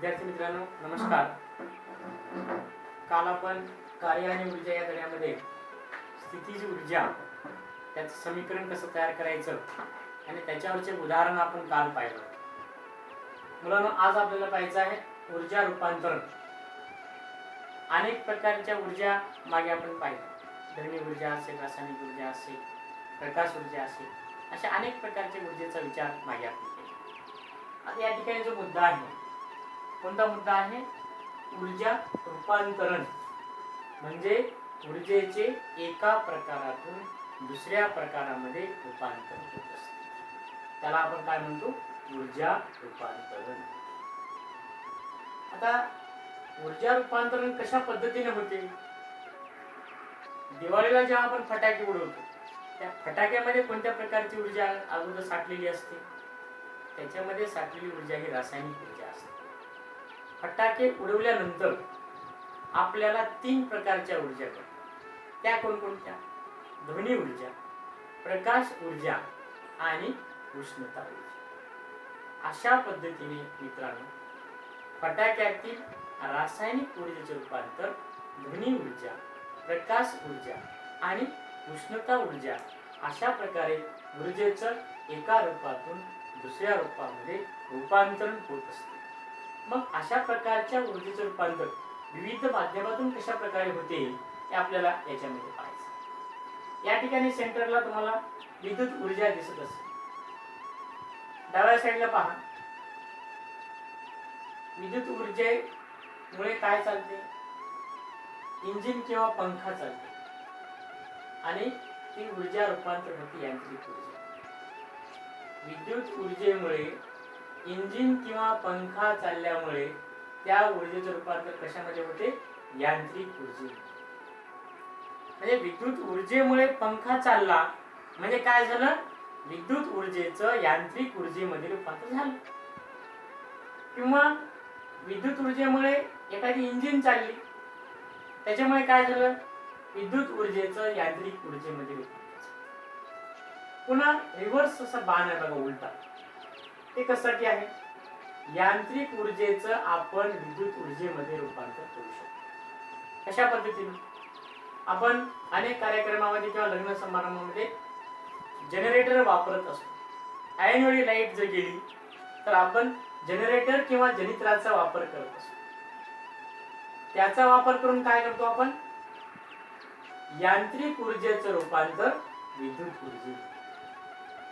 विद्यार्थी मित्रांनो नमस्कार. काल आपण कार्य आणि ऊर्जा या धड्यामध्ये स्थितीची ऊर्जा त्याचं समीकरण कसं तयार करायचं आणि त्याच्यावरचे उदाहरण आपण काल पाहिलं. मुलांना आज आपल्याला पाहायचं आहे ऊर्जा रूपांतरण. अनेक प्रकारच्या ऊर्जा मागे आपण पाहिलं. ध्वनी ऊर्जा असेल रासायनिक ऊर्जा असेल प्रकाश ऊर्जा असेल अशा अनेक प्रकारच्या ऊर्जेचा विचार मागे आपण केला. आता या ठिकाणी जो मुद्दा आहे कोणता मुद्दा आहे? ऊर्जा रूपांतरण. म्हणजे ऊर्जेचे एका प्रकारातून दुसऱ्या प्रकारामध्ये रूपांतर होत असते. त्याला आपण काय म्हणतो? ऊर्जा रूपांतरण. आता ऊर्जा रूपांतरण कशा पद्धतीने होते? दिवाळीला जेव्हा आपण फटाके उडवतो त्या फटाक्यामध्ये कोणत्या प्रकारची ऊर्जा अगोदर साठलेली असते? त्याच्यामध्ये साठलेली ऊर्जा ही रासायनिक ऊर्जा असते. फटाके उडवल्यानंतर आपल्याला तीन प्रकारच्या ऊर्जा कळतात त्या कोणकोणत्या? ध्वनी ऊर्जा प्रकाश ऊर्जा आणि उष्णता ऊर्जा. अशा पद्धतीने मित्रांनो फटाक्यातील रासायनिक ऊर्जेचे रूपांतर ध्वनी ऊर्जा प्रकाश ऊर्जा आणि उष्णता ऊर्जा अशा प्रकारे ऊर्जेचं एका रूपातून दुसऱ्या रूपामध्ये रूपांतरण होत असते. मग अशा प्रकारच्या ऊर्जेचं रूपांतर विविध माध्यमातून कशा प्रकारे होते हे आपल्याला याच्यामध्ये पाहायचं. या ठिकाणी सेंटरला तुम्हाला विद्युत ऊर्जा दिसत असेल. डाव्या साईडला पहा. विद्युत ऊर्जेमुळे काय चालते? इंजिन किंवा पंखा चालते. आणि ती ऊर्जा रूपांतर होते यांत्रिक ऊर्जा. विद्युत ऊर्जेमुळे इंजिन किंवा पंखा चालल्यामुळे त्या ऊर्जेचं रूपांतर कशामध्ये होते? यांत्रिक ऊर्जे म्हणजे विद्युत ऊर्जेमुळे पंखा चालला म्हणजे काय झालं? विद्युत ऊर्जेचं यांत्रिक ऊर्जेमध्ये रूपांतर झालं. किंवा विद्युत ऊर्जेमुळे एखादी इंजिन चालली त्याच्यामुळे काय झालं? विद्युत ऊर्जेचं यांत्रिक ऊर्जेमध्ये रूपांतर पुन्हा रिव्हर्स असा बाण आहे बघा उलटा. ते कशासाठी आहे? यांत्रिक ऊर्जेचं आपण विद्युत ऊर्जेमध्ये रूपांतर करू शकतो. कशा पद्धतीने? आपण अनेक कार्यक्रमामध्ये किंवा लग्न समारंभामध्ये जनरेटर वापरत असतो. ऐनवेळी लाइट जर गेली तर आपण जनरेटर किंवा जनित्राचा वापर करत असतो. त्याचा वापर करून काय करतो आपण? यांत्रिक ऊर्जेचं रूपांतर विद्युत ऊर्जे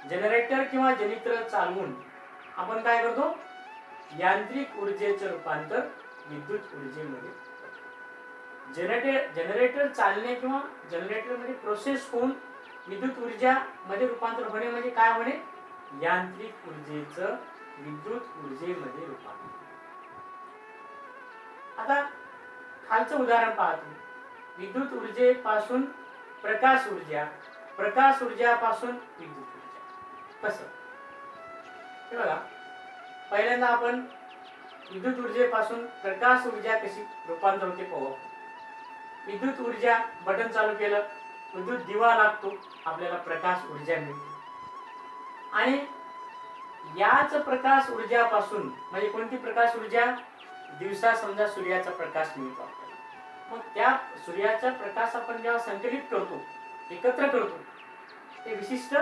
जनरेटर किंवा जनित्र चालवून आपण काय करतो? यांत्रिक ऊर्जेचं रूपांतर विद्युत ऊर्जेमध्ये जनरेटर जनरेटर चालणे किंवा जनरेटरमध्ये प्रोसेस होऊन विद्युत ऊर्जा मध्ये रूपांतर होणे म्हणजे काय होणे? यांत्रिक ऊर्जेचं विद्युत ऊर्जेमध्ये रूपांतर. आता खालचं उदाहरण पाहतो विद्युत ऊर्जेपासून प्रकाश ऊर्जा प्रकाश ऊर्जापासून विद्युत ऊर्जा. कसं? हे बघा पहिल्यांदा आपण विद्युत ऊर्जेपासून प्रकाश ऊर्जा कशी रूपांतर होते पाहू. विद्युत ऊर्जा बटन चालू केलं विद्युत दिवा लागतो आपल्याला प्रकाश ऊर्जा मिळते. आणि याच प्रकाश ऊर्जापासून म्हणजे कोणती प्रकाश ऊर्जा? दिवसा समजा सूर्याचा प्रकाश मिळतो आपल्याला. मग त्या सूर्याचा प्रकाश आपण जेव्हा संकलित करतो एकत्र करतो ते विशिष्ट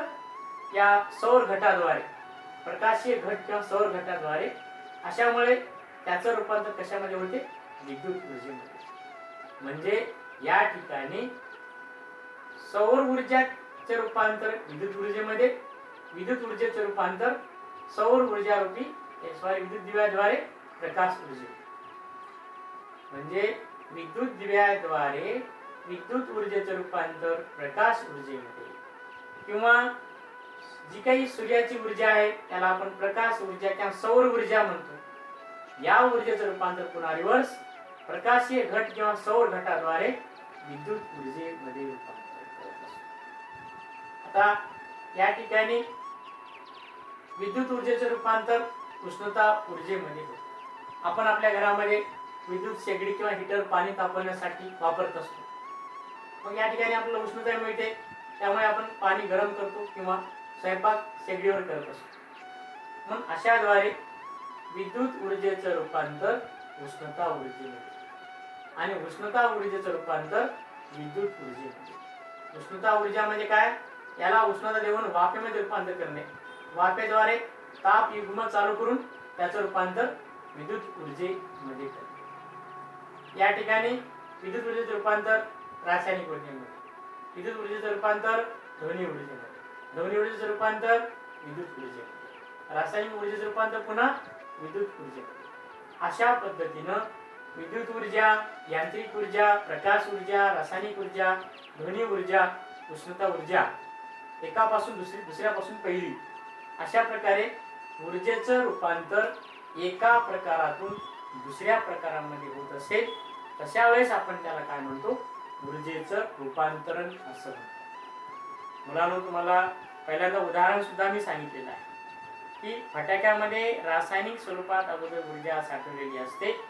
या सौर घटाद्वारे प्रकाशीय घट किंवा सौर घटाद्वारे अशामुळे त्याचं रूपांतर कशामध्ये होते? विद्युत ऊर्जेमध्ये म्हणजे या ठिकाणी सौर ऊर्जाचे रूपांतर विद्युत ऊर्जेमध्ये विद्युत ऊर्जेचे रूपांतर सौर ऊर्जा रूपी सॉरी विद्युत दिव्याद्वारे प्रकाश ऊर्जे म्हणजे विद्युत दिव्याद्वारे विद्युत ऊर्जेचे रूपांतर प्रकाश ऊर्जेमध्ये किंवा जी काही सूर्याची ऊर्जा आहे त्याला आपण प्रकाश ऊर्जा किंवा सौर ऊर्जा म्हणतो. या ऊर्जेचं रूपांतर पुन्हा रिव्हर्स प्रकाशीय घट किंवा सौर घटाद्वारे विद्युत ऊर्जेमध्ये रूपांतर आता या ठिकाणी विद्युत ऊर्जेचे रूपांतर उष्णता ऊर्जेमध्ये होते. आपण आपल्या घरामध्ये विद्युत शेगडी किंवा हिटर पाणी तापवण्यासाठी वापरत असतो. मग या ठिकाणी आपल्याला उष्णता मिळते त्यामुळे आपण पाणी गरम करतो किंवा स्वयंपाक शेगडीवर करत असतो. मग अशाद्वारे विद्युत ऊर्जेचं रूपांतर उष्णता ऊर्जेमध्ये. आणि उष्णता ऊर्जेचं रूपांतर विद्युत ऊर्जेमध्ये. उष्णता ऊर्जा म्हणजे काय? याला उष्णता देऊन वाफेमध्ये रूपांतर करणे. वाफेद्वारे ताप युग्म चालू करून त्याचं रूपांतर विद्युत ऊर्जेमध्ये करणे. या ठिकाणी विद्युत ऊर्जेचं रूपांतर रासायनिक ऊर्जेमध्ये. विद्युत ऊर्जेचं रूपांतर ध्वनी ऊर्जेमध्ये. ध्वनी ऊर्जेचं रूपांतर विद्युत ऊर्जेमध्ये रासायनिक ऊर्जेचं रूपांतर पुन्हा विद्युत ऊर्जा. अशा पद्धतीनं विद्युत ऊर्जा यांत्रिक ऊर्जा प्रकाश ऊर्जा रासायनिक ऊर्जा ध्वनी ऊर्जा उष्णता ऊर्जा एकापासून दुसरी दुसऱ्यापासून पहिली अशा प्रकारे ऊर्जेचं रूपांतर एका प्रकारातून दुसऱ्या प्रकारामध्ये होत असेल तशा वेळेस आपण त्याला काय म्हणतो? ऊर्जेचं रूपांतरण असं म्हणतो. मुलांनो तुम्हाला पहिल्यांदा उदाहरण सुद्धा मी सांगितलेलं आहे. की फटाक्यामध्ये रासायनिक स्वरूपात अगोदर ऊर्जा साठवलेली असते.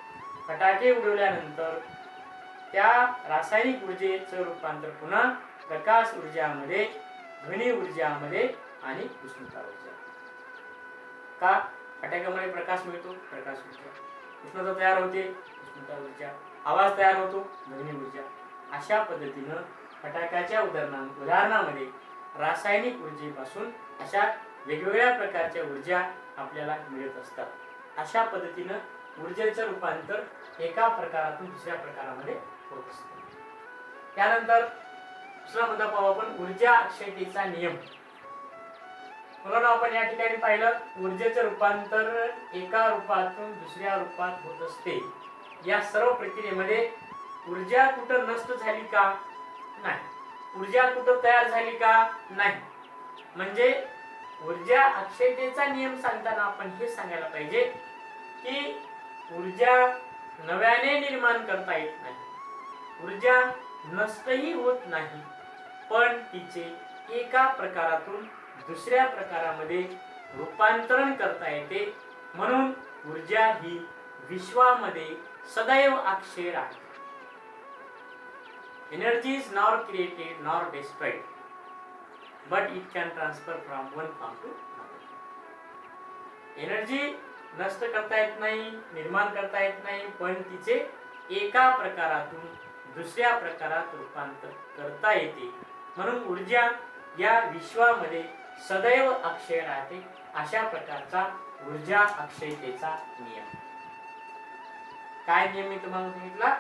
फटाके उडवल्यानंतर त्या रासायनिक ऊर्जेचं रूपांतर पुन्हा प्रकाश ऊर्जामध्ये ध्वनी ऊर्जामध्ये आणि उष्णता ऊर्जा. का? फटाक्यामध्ये प्रकाश मिळतो प्रकाश ऊर्जा. उष्णता तयार होते उष्णता ऊर्जा. आवाज तयार होतो ध्वनी ऊर्जा. अशा पद्धतीनं फटाक्याच्या उदाहरणा उदाहरणामध्ये रासायनिक ऊर्जेपासून अशा वेगवेगळ्या प्रकारच्या ऊर्जा आपल्याला मिळत असतात. अशा पद्धतीनं ऊर्जेचं रूपांतर एका प्रकारातून दुसऱ्या प्रकारामध्ये होत असते. त्यानंतर दुसरा मुद्दा पाहू आपण ऊर्जा अक्षयतेचा नियम. म्हणून आपण या ठिकाणी पाहिलं ऊर्जेचं रूपांतर एका रूपातून दुसऱ्या रूपात होत असते. या सर्व प्रक्रियेमध्ये ऊर्जा कुठं नष्ट झाली का? नाही. ऊर्जा कुठं तयार झाली का? नाही. म्हणजे ऊर्जा अक्षयतेचा नियम सांगताना आपण हे सांगायला पाहिजे की ऊर्जा नव्याने निर्माण करता येत नाही. ऊर्जा नष्टही होत नाही. पण तिचे एका प्रकारातून दुसऱ्या प्रकारामध्ये रूपांतरण करता येते. म्हणून ऊर्जा ही विश्वामध्ये सदैव अक्षय राहते Energy is nor created nor destroyed, but it can transfer from one form to another. Energy नष्ट करता येत नाही निर्माण करता येत नाही पण तिचे एका प्रकारातून दुसऱ्या प्रकारात रूपांतर करता येते. म्हणून ऊर्जा या विश्वामध्ये सदैव अक्षय राहते अशा प्रकारचा ऊर्जा अक्षयतेचा नियम. काय नियम मी तुम्हाला सांगितला?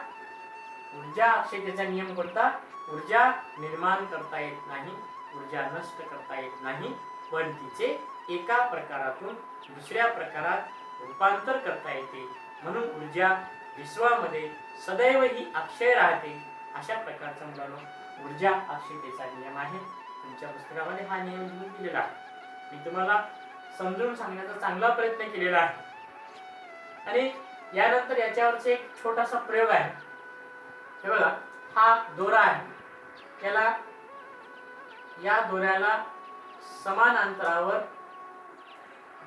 ऊर्जा अक्षयतेचा नियम कोणता ऊर्जा निर्माण करता येत नाही ऊर्जा नष्ट करता येत नाही. पण तिचे एका प्रकारातून दुसऱ्या प्रकारात रूपांतर करता येते. म्हणून ऊर्जा विश्वामध्ये सदैव ही अक्षय राहते. अशा प्रकारचा मुलांना ऊर्जा अक्षयतेचा नियम आहे. तुमच्या पुस्तकामध्ये हा नियम लिहून दिलेला आहे. मी तुम्हाला समजून सांगण्याचा चांगला प्रयत्न केलेला आहे. आणि यानंतर याच्यावरचा एक छोटासा प्रयोग आहे. हे बघा हा दोरा आहे. त्याला या दोऱ्याला समान अंतरावर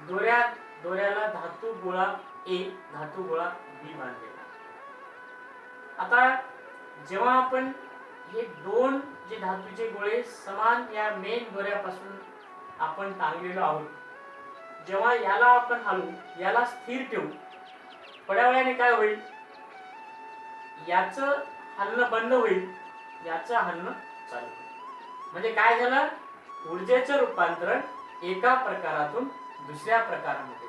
दोऱ्या दोऱ्याला धातू गोळा ए धातू गोळा बी बांधलेला आता जेव्हा आपण हे दोन जे धातूचे गोळे समान या मेन दोऱ्यापासून आपण टांगलेलो आहोत जेव्हा याला आपण हलवू याला स्थिर ठेवू थोड्या वेळाने काय होईल? याचं हलणं बंद होईल याचं हलणं चालू म्हणजे काय झालं? ऊर्जेचं रूपांतरण एका प्रकारातून दुसऱ्या प्रकारामध्ये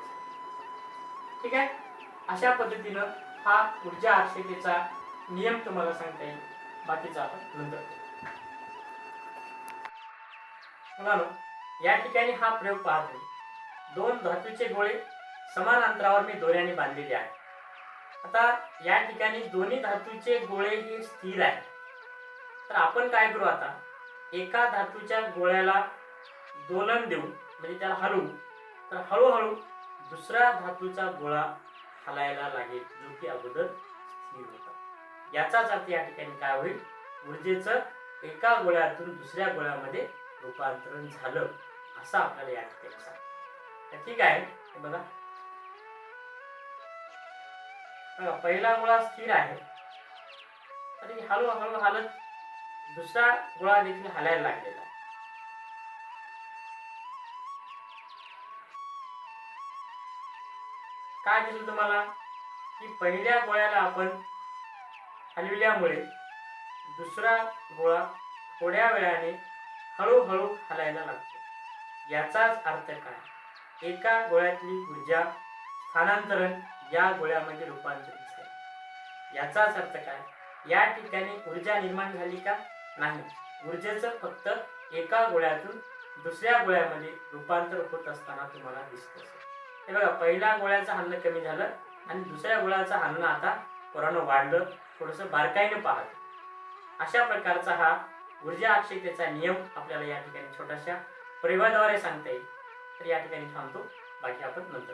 ठीक आहे? अशा पद्धतीनं हा ऊर्जा अक्षयतेचा नियम तुम्हाला सांगता येईल. बाकीचा आपण नंतर या ठिकाणी हा प्रयोग पाहतो दोन धातूचे गोळे समान अंतरावर मी दोऱ्याने बांधलेले आहे आता या ठिकाणी दोन्ही धातूचे गोळे हे स्थिर आहे तर आपण काय करू आता? एका धातूच्या गोळ्याला दोलन देऊ म्हणजे त्याला हलवू. तर हळूहळू दुसरा धातूचा गोळा हलायला लागेल जो की अगोदर स्थिर होता. याचाच अर्थ या ठिकाणी काय होईल? ऊर्जेचं एका गोळ्यातून दुसऱ्या गोळ्यामध्ये रूपांतरण झालं असं आपल्याला या ठिकाणी सांग तर ठीक आहे बघा. बघा पहिला गोळा स्थिर आहे. आणि हळूहळू हालत दुसरा गोळा देखील हलायला लागलेला आहे. काय दिसलं तुम्हाला? की पहिल्या गोळ्याला आपण हलविल्यामुळे दुसरा गोळा थोड्या वेळाने हळूहळू हलायला लागतो. याचाच अर्थ काय? एका गोळ्यातली ऊर्जा स्थानांतरण या गोळ्यामध्ये रूपांतरित झाले. याचाच अर्थ काय? या ठिकाणी ऊर्जा निर्माण झाली का? नाही. ऊर्जेचं फक्त एका गोळ्यातून दुसऱ्या गोळ्यामध्ये रूपांतर होत असताना तुम्हाला दिसत असेल. हे बघा पहिल्या गोळ्याचं हलणं कमी झालं आणि दुसऱ्या गोळ्याचं हलणं आता पोरानं वाढलं थोडंसं बारकाईनं पाहत. अशा प्रकारचा हा ऊर्जा अक्षयतेचा नियम आपल्याला या ठिकाणी छोट्याशा प्रयोगाद्वारे सांगता येईल. तर या ठिकाणी थांबतो. बाकी आपण नंतर